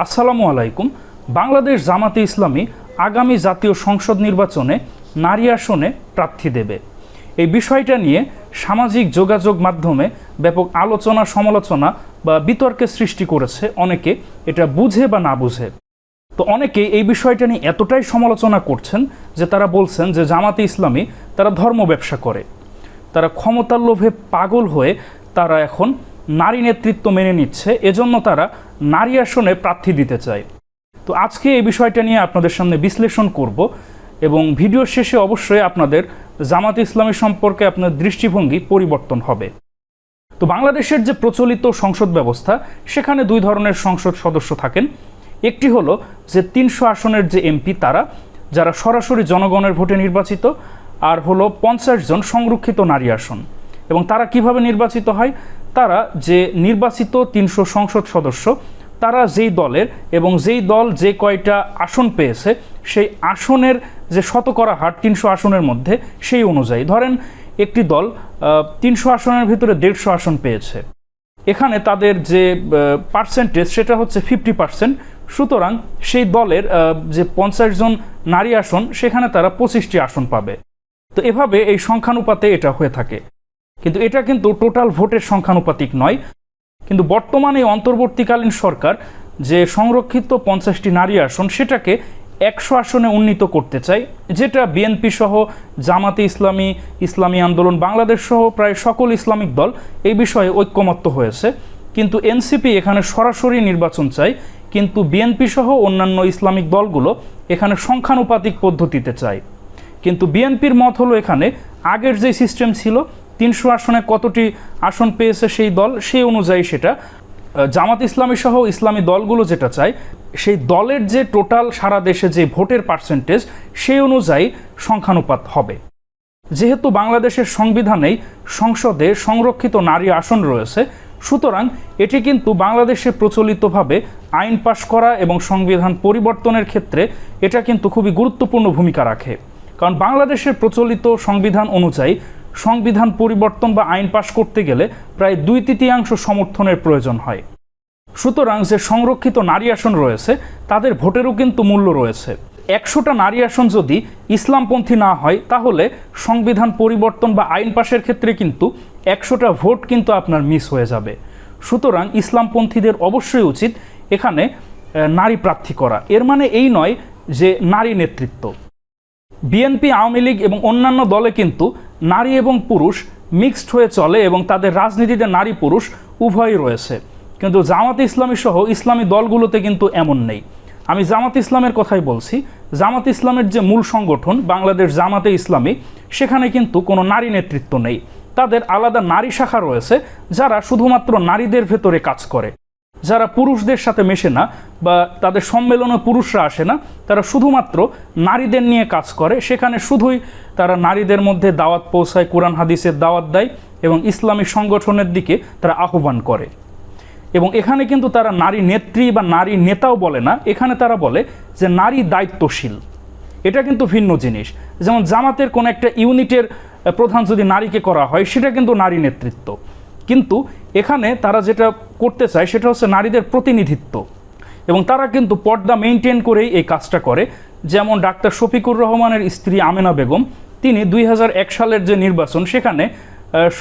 আসসালামু আলাইকুম। বাংলাদেশ জামাতে ইসলামী আগামী জাতীয় সংসদ নির্বাচনে নারী আসনে প্রার্থী দেবে। এই বিষয়টা নিয়ে সামাজিক যোগাযোগ মাধ্যমে ব্যাপক আলোচনা, সমালোচনা বা বিতর্কের সৃষ্টি করেছে অনেকে। এটা বুঝে বা না বুঝে। তো অনেকেই এই বিষয়টা নিয়ে এতটাই সমালোচনা করছেন যে তারা বলছেন যে জামাতে ইসলামী তারা ধর্ম ব্যবসা করে। তারা ক্ষমতার লোভে পাগল হয়ে তারা এখন নারী নেতৃত্ব মেনে নিচ্ছে, এজন্য তারা নারী আসনে প্রার্থী দিতে চায়। তো আজকে এই বিষয়টা নিয়ে আপনাদের সামনে বিশ্লেষণ করব এবং ভিডিওর শেষে অবশ্যই আপনাদের জামাত ইসলামী সম্পর্কে আপনার দৃষ্টিভঙ্গি পরিবর্তন হবে। তো বাংলাদেশের যে প্রচলিত সংসদ ব্যবস্থা, সেখানে দুই ধরনের সংসদ সদস্য থাকেন। একটি হলো যে তিনশো আসনের যে এমপি তারা, যারা সরাসরি জনগণের ভোটে নির্বাচিত, আর হলো পঞ্চাশ জন সংরক্ষিত নারী আসন। এবং তারা কীভাবে নির্বাচিত হয়? তারা যে নির্বাচিত তিনশো সংসদ সদস্য, তারা যেই দলের এবং যেই দল যে কয়টা আসন পেয়েছে, সেই আসনের যে শতকরা হার তিনশো আসনের মধ্যে সেই অনুযায়ী। ধরেন একটি দল তিনশো আসনের ভিতরে দেড়শো আসন পেয়েছে। এখানে তাদের যে পার্সেন্টেজ সেটা হচ্ছে ফিফটি পার্সেন্ট সুতরাং সেই দলের যে পঞ্চাশ জন নারী আসন, সেখানে তারা পঁচিশটি আসন পাবে। তো এভাবে এই সংখ্যানুপাতে এটা হয়ে থাকে। কিন্তু এটা কিন্তু টোটাল ভোটের সংখ্যানুপাতিক নয়। কিন্তু বর্তমানে অন্তর্বর্তীকালীন সরকার যে সংরক্ষিত পঞ্চাশটি নারী আসন, সেটাকে একশো আসনে উন্নীত করতে চাই যেটা বিএনপি সহ, জামাতে ইসলামী ইসলামী আন্দোলন, বাংলাদেশ সহ প্রায় সকল ইসলামিক দল এই বিষয়ে ঐক্যমত্য হয়েছে। কিন্তু এনসিপি এখানে সরাসরি নির্বাচন চায়, কিন্তু বিএনপি সহ অন্যান্য ইসলামিক দলগুলো এখানে সংখ্যানুপাতিক পদ্ধতিতে চায়। কিন্তু বিএনপির মত হলো এখানে আগের যে সিস্টেম ছিল তিনশো আসনে কতটি আসন পেয়েছে সেই দল? সেই অনুযায়ী সেটা। জামাত ইসলামী সহ ইসলামী দলগুলো যেটা চায়, সেই দলের যে টোটাল সারা দেশে যে ভোটের পার্সেন্টেজ সেই অনুযায়ী সংখ্যানুপাত হবে। যেহেতু বাংলাদেশের সংবিধানেই সংসদে সংরক্ষিত নারী আসন রয়েছে, সুতরাং এটি কিন্তু বাংলাদেশে প্রচলিতভাবে আইন পাশ করা এবং সংবিধান পরিবর্তনের ক্ষেত্রে এটা কিন্তু খুবই গুরুত্বপূর্ণ ভূমিকা রাখে। কারণ বাংলাদেশের প্রচলিত সংবিধান অনুযায়ী সংবিধান পরিবর্তন বা আইন পাশ করতে গেলে প্রায় দুই তৃতীয়াংশ সমর্থনের প্রয়োজন হয়। সুতরাং যে সংরক্ষিত নারী আসন রয়েছে, তাদের ভোটেরও কিন্তু মূল্য রয়েছে। একশোটা নারী আসন যদি ইসলামপন্থী না হয়, তাহলে সংবিধান পরিবর্তন বা আইন পাশের ক্ষেত্রে কিন্তু একশোটা ভোট কিন্তু আপনার মিস হয়ে যাবে। সুতরাং ইসলামপন্থীদের অবশ্যই উচিত এখানে নারী প্রার্থী করা। এর মানে এই নয় যে নারী নেতৃত্ব। বিএনপি, আওয়ামী লীগ এবং অন্যান্য দলে কিন্তু নারী এবং পুরুষ মিক্সড হয়ে চলে এবং তাদের রাজনীতিতে নারী পুরুষ উভয়ই রয়েছে। কিন্তু জামাত ইসলামী সহ ইসলামী দলগুলোতে কিন্তু এমন নেই। আমি জামাত ইসলামের কথাই বলছি। জামাত ইসলামের যে মূল সংগঠন বাংলাদেশ জামাতে ইসলামী, সেখানে কিন্তু কোনো নারী নেতৃত্ব নেই। তাদের আলাদা নারী শাখা রয়েছে যারা শুধুমাত্র নারীদের ভেতরে কাজ করে। যারা পুরুষদের সাথে মেশে না বা তাদের সম্মেলনে পুরুষরা আসে না, তারা শুধুমাত্র নারীদের নিয়ে কাজ করে। সেখানে শুধুই তারা নারীদের মধ্যে দাওয়াত পৌঁছায়, কোরআন, হাদিসের দাওয়াত দেয় এবং ইসলামী সংগঠনের দিকে তারা আহ্বান করে। এবং এখানে কিন্তু তারা নারী নেত্রী বা নারী নেতাও বলে না, এখানে তারা বলে যে নারী দায়িত্বশীল। এটা কিন্তু ভিন্ন জিনিস। যেমন জামাতের কোনো একটা ইউনিটের প্রধান যদি নারীকে করা হয়, সেটা কিন্তু নারী নেতৃত্ব। কিন্তু এখানে তারা যেটা করতে চায় সেটা হচ্ছে নারীদের প্রতিনিধিত্ব। এবং তারা কিন্তু পর্দা মেনটেন করেই এই কাজটা করে। যেমন ডাক্তার শফিকুর রহমানের স্ত্রী আমেনা বেগম, তিনি দুই হাজার এক সালের যে নির্বাচন, সেখানে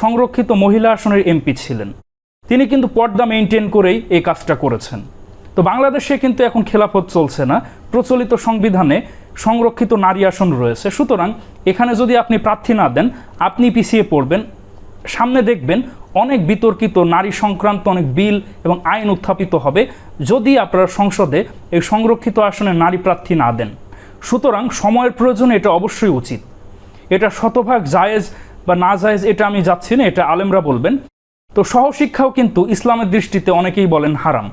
সংরক্ষিত মহিলা আসনের এমপি ছিলেন। তিনি কিন্তু পর্দা মেনটেন করেই এই কাজটা করেছেন। তো বাংলাদেশে কিন্তু এখন খেলাফত চলছে না। প্রচলিত সংবিধানে সংরক্ষিত নারী আসন রয়েছে। সুতরাং এখানে যদি আপনি প্রার্থী না দেন, আপনি পিছিয়ে পড়বেন। সামনে দেখবেন অনেক বিতর্কিত, নারী সংক্রান্ত অনেক বিল এবং আইন উত্থাপিত হবে যদি আপনারা সংসদে এই সংরক্ষিত আসনে নারী প্রার্থী না দেন। সুতরাং সময়ের প্রয়োজনে এটা অবশ্যই উচিত। এটা শতভাগ জায়েজ বা না জায়েজ এটা আমি যাচ্ছি না, এটা আলেমরা বলবেন। তো সহশিক্ষাও কিন্তু ইসলামের দৃষ্টিতে অনেকেই বলেন হারাম।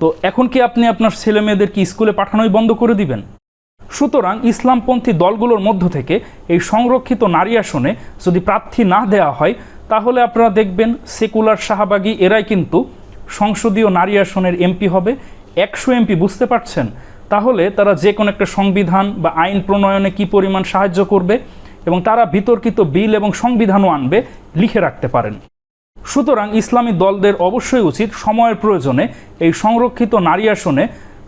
তো এখন কি আপনি আপনার ছেলে মেয়েদের কি স্কুলে পাঠানোই বন্ধ করে দিবেন? সুতরাং ইসলামপন্থী দলগুলোর মধ্য থেকে এই সংরক্ষিত নারী আসনে যদি প্রার্থী না দেওয়া হয় তাহলে আপনারা দেখবেন সেকুলার শাহবাগী এরাই কিন্তু সংসদীয় নারী আসনের এমপি হবে। একশো এমপি, বুঝতে পারছেন? তাহলে তারা যে কোনো একটা সংবিধান বা আইন প্রণয়নে কি পরিমাণ সাহায্য করবে এবং তারা বিতর্কিত বিল এবং সংবিধানও আনবে, লিখে রাখতে পারেন। সুতরাং ইসলামী দলদের অবশ্যই উচিত সময়ের প্রয়োজনে এই সংরক্ষিত নারী আসনে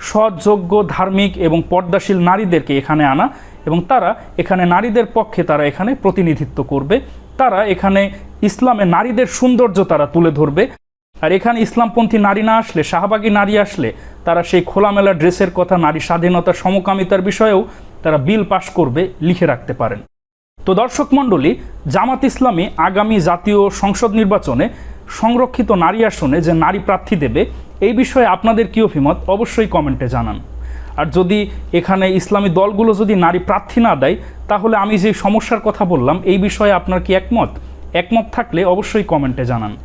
সৎ, যোগ্য, ধার্মিক এবং পর্দাশীল নারীদেরকে এখানে আনা এবং তারা এখানে নারীদের পক্ষে তারা এখানে প্রতিনিধিত্ব করবে। তারা এখানে ইসলামে নারীদের সৌন্দর্য তারা তুলে ধরবে। আর এখানে ইসলামপন্থী নারী না আসলে, শাহবাগী নারী আসলে, তারা সেই খোলামেলা ড্রেসের কথা, নারী স্বাধীনতা, সমকামিতার বিষয়েও তারা বিল পাশ করবে, লিখে রাখতে পারেন। তো দর্শক মণ্ডলী, জামাত ইসলামী আগামী জাতীয় সংসদ নির্বাচনে সংরক্ষিত নারী আসনে যে নারী প্রার্থী দেবে, এই বিষয়ে আপনাদের কী অভিমত? অবশ্যই কমেন্টে জানান। আর যদি এখানে ইসলামী দলগুলো যদি নারী প্রার্থী না দেয়, তাহলে আমি যে সমস্যার কথা বললাম, এই বিষয়ে আপনার কি একমত? একমত থাকলে অবশ্যই কমেন্টে জানান।